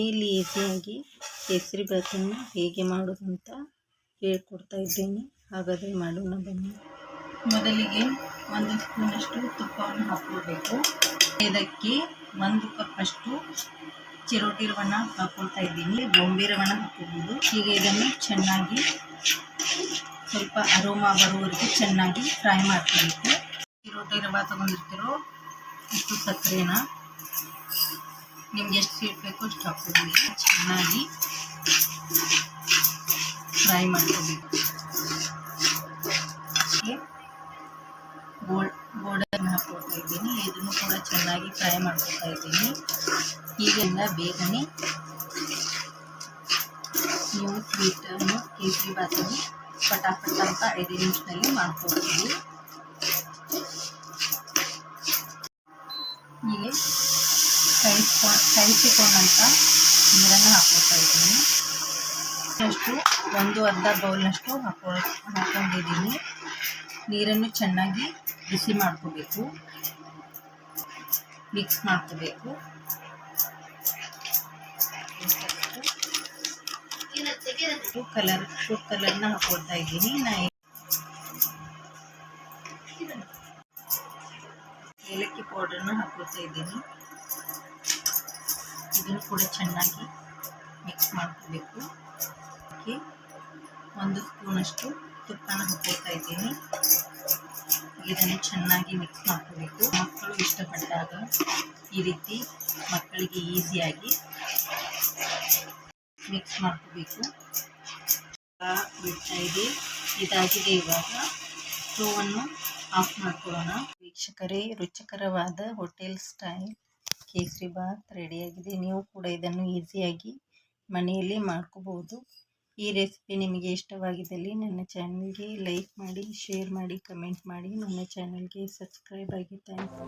ಈಸಿಯಾಗಿ ಕೇಸರಿ ಭಾತನ್ನು ಹೇಗೆ ಮಾಡೋದು ಅಂತ ಹೇಳ್ಕೊಡ್ತಾ ಇದ್ದೇನೆ. ಹಾಗಾದರೆ ಮಾಡೋಣ ಬನ್ನಿ. ಮೊದಲಿಗೆ ಒಂದು ಸ್ಪೂನಷ್ಟು ತುಪ್ಪವನ್ನು ಹಾಕ್ಕೊಳ್ಬೇಕು. ಇದಕ್ಕೆ ಒಂದು ಕಪ್ಪಷ್ಟು ಚಿರೋಟಿ ರವಣ ಹಾಕ್ಕೊಳ್ತಾ ಇದ್ದೀನಿ. ಬೊಂಬೆ ರವಣ ಹಾಕ್ಕೊಬೋದು ಈಗ ಇದನ್ನು ಚೆನ್ನಾಗಿ ಸ್ವಲ್ಪ ಅರೋಮಾ ಬರುವವರೆಗೆ ಚೆನ್ನಾಗಿ ಫ್ರೈ ಮಾಡ್ಕೊಬೇಕು ಚಿರೋಟಿ ರವ ತೊಗೊಂಡಿರ್ತಿರೋ ಇಷ್ಟು ಸಕ್ಕರೆನ ನಿಮ್ಗೆ ಎಷ್ಟು ಸ್ವೀಟ್ ಬೇಕೋ ಅಷ್ಟು ಹಾಕ್ಕೊಳ್ಬೇಕು ಚೆನ್ನಾಗಿ ಫ್ರೈ ಮಾಡ್ಕೋಬೇಕು ಗೋಲ್ಡ್ ಗೋಲ್ಡನ್ ಹಾಕ್ಕೊಳ್ತಾ ಇದ್ದೀನಿ ಇದನ್ನು ಕೂಡ ಚೆನ್ನಾಗಿ ಫ್ರೈ ಮಾಡ್ಕೊಳ್ತಾ ಇದ್ದೀನಿ ಹೀಗೆಲ್ಲ ಬೇಗನೆ ನೀವು ಸ್ವೀಟನ್ನು ಕೇಸರಿ ಭಾತನ್ನು ಪಟಾಪಟ ಅಂತ ಐದು ನಿಮಿಷದಲ್ಲಿ ಮಾಡ್ಕೊಳ್ತೀವಿ ಹೀಗೆ ಕೈಸ್ಕೊಂಡು ಕೈಸಿಕೊಂಡಂಥ ನೀರನ್ನು ಹಾಕ್ಕೊಳ್ತಾ ಇದ್ದೀನಿ. ಅಷ್ಟು, ಒಂದು ಅರ್ಧ ಬೌಲ್ನಷ್ಟು ಹಾಕೊ ಹಾಕ್ಕೊಂಡಿದ್ದೀನಿ ನೀರನ್ನು ಚೆನ್ನಾಗಿ ಬಿಸಿ ಮಾಡ್ಕೋಬೇಕು. ಮಿಕ್ಸ್ ಮಾಡ್ಕೋಬೇಕು. ಕಲರ್ ಫುಡ್ ಕಲರ್ನ ಹಾಕೊಳ್ತಾ ಇದ್ದೀನಿ. ನಾ ಏಲಕ್ಕಿ ಪೌಡರ್ನ ಹಾಕೊಳ್ತಾ ಇದ್ದೀನಿ. ಇದನ್ನು ಕೂಡ ಚೆನ್ನಾಗಿ ಮಿಕ್ಸ್ ಮಾಡ್ಕೋಬೇಕು. ಹಾಕಿ ಒಂದು ಸ್ಪೂನಷ್ಟು ತುಪ್ಪನ ಹಾಕೋತಾ ಇದ್ದೀನಿ. ಇದನ್ನು ಚೆನ್ನಾಗಿ ಮಿಕ್ಸ್ ಮಾಡ್ಕೋಬೇಕು. ಮಕ್ಕಳು ಇಷ್ಟಪಟ್ಟಾಗ ಈ ರೀತಿ ಮಕ್ಕಳಿಗೆ ಈಸಿಯಾಗಿ ಮಿಕ್ಸ್ ಮಾಡ್ಕೋಬೇಕು. ಬಿಡ್ತಾ ಇದೆ. ಇದಾಗಿದೆ ಇವಾಗ. ಸ್ಟೋವನ್ನು ಆಫ್ ಮಾಡ್ಕೊಳ್ಳೋಣ. ವೀಕ್ಷಕರೇ, ರುಚಿಕರವಾದ ಹೋಟೆಲ್ ಸ್ಟೈಲ್ ಕೇಸರಿ ಬಾತ್ ರೆಡಿಯಾಗಿದೆ ನೀವು ಕೂಡ ಇದನ್ನು ಈಸಿಯಾಗಿ ಮನೆಯಲ್ಲಿ ಮಾಡ್ಕೋಬಹುದು. ಈ ರೆಸಿಪಿ ನಿಮಗೆ ಇಷ್ಟವಾಗಿದ್ದಲ್ಲಿ ನನ್ನ ಚಾನಲ್ಗೆ ಲೈಕ್ ಮಾಡಿ ಶೇರ್ ಮಾಡಿ ಕಮೆಂಟ್ ಮಾಡಿ. ನನ್ನ ಚಾನಲ್ಗೆ ಸಬ್ಸ್ಕ್ರೈಬ್ ಆಗಿ. ಥ್ಯಾಂಕ್ಸ್